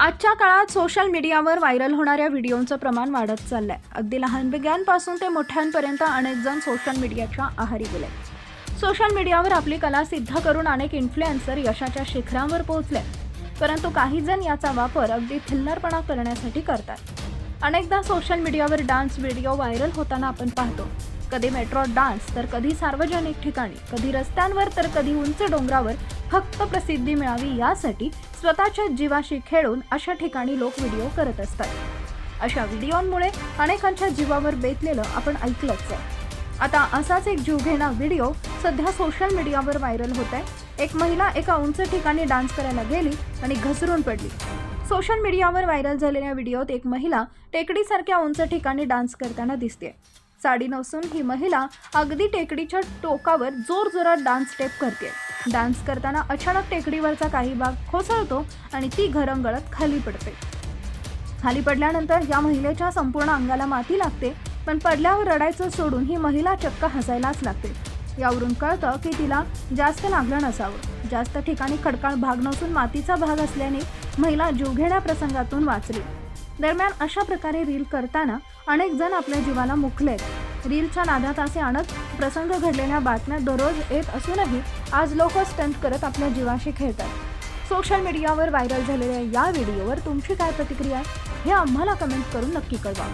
आजच्या काळात सोशल मीडियावर व्हायरल होणाऱ्या व्हिडिओंचं प्रमाण वाढत चाललंय. अगदी लहान बिग्यांपासून ते मोठ्यांपर्यंत अनेक जण सोशल मीडियाच्या आहारी गेले. सोशल मीडियावर आपली कला सिद्ध करून अनेक इन्फ्लुएन्सर यशाच्या शिखरांवर पोहोचले. परंतु काही जण याचा वापर अगदी थिल्लरपणा करण्यासाठी करतात. अनेकदा सोशल मीडियावर डान्स व्हिडिओ व्हायरल होताना आपण पाहतो. कधी मेट्रो डान्स तर कधी सार्वजनिक ठिकाणी कधी रस्त्यांवर तर कधी उंच डोंगरावर फक्त प्रसिद्धी मिळावी यासाठी स्वतःच्या जीवाशी खेळून अशा ठिकाणी लोक व्हिडिओ करत असतात. अशा व्हिडिओंमुळे अनेकांच्या जीवावर बेतलेलं आपण ऐकलंच आहे. आता असाच एक जीवघेणा व्हिडिओ सध्या सोशल मीडियावर व्हायरल होत आहे. एक महिला एका उंच ठिकाणी डान्स करायला गेली आणि घसरून पडली. सोशल मीडियावर व्हायरल झालेल्या व्हिडिओत एक महिला टेकडीसारख्या उंच ठिकाणी डान्स करताना दिसते साडी नसून ही महिला अगदी टेकडीच्या टोकावर जोरजोरात डान्स स्टेप करते. डान्स करताना अचानक टेकडीवरचा काही भाग खोसळतो आणि ती घरंगळत खाली पडते. खाली पडल्यानंतर या महिलेच्या संपूर्ण अंगाला माती लागते पण पडल्यावर रडायचं सोडून ही महिला चक्क हसायलाच लागते. यावरून कळतं की तिला जास्त लागलं नसावं. जास्त ठिकाणी खडकाळ भाग नसून मातीचा भाग असल्याने महिला जीवघेण्या प्रसंगातून वाचली. दरम्यान अशा प्रकारे रील करताना अनेक जण आपल्या जीवाला मुखलेत रीलच्या नादात असे अनेक प्रसंग घडलेल्या बातम्या दररोज येत असूनही आज लोक स्टंट करत आपल्या जीवाशी खेळतात. सोशल मीडियावर व्हायरल झालेल्या या व्हिडिओवर तुमची काय प्रतिक्रिया आहे हे आम्हाला कमेंट करून नक्की कळवा.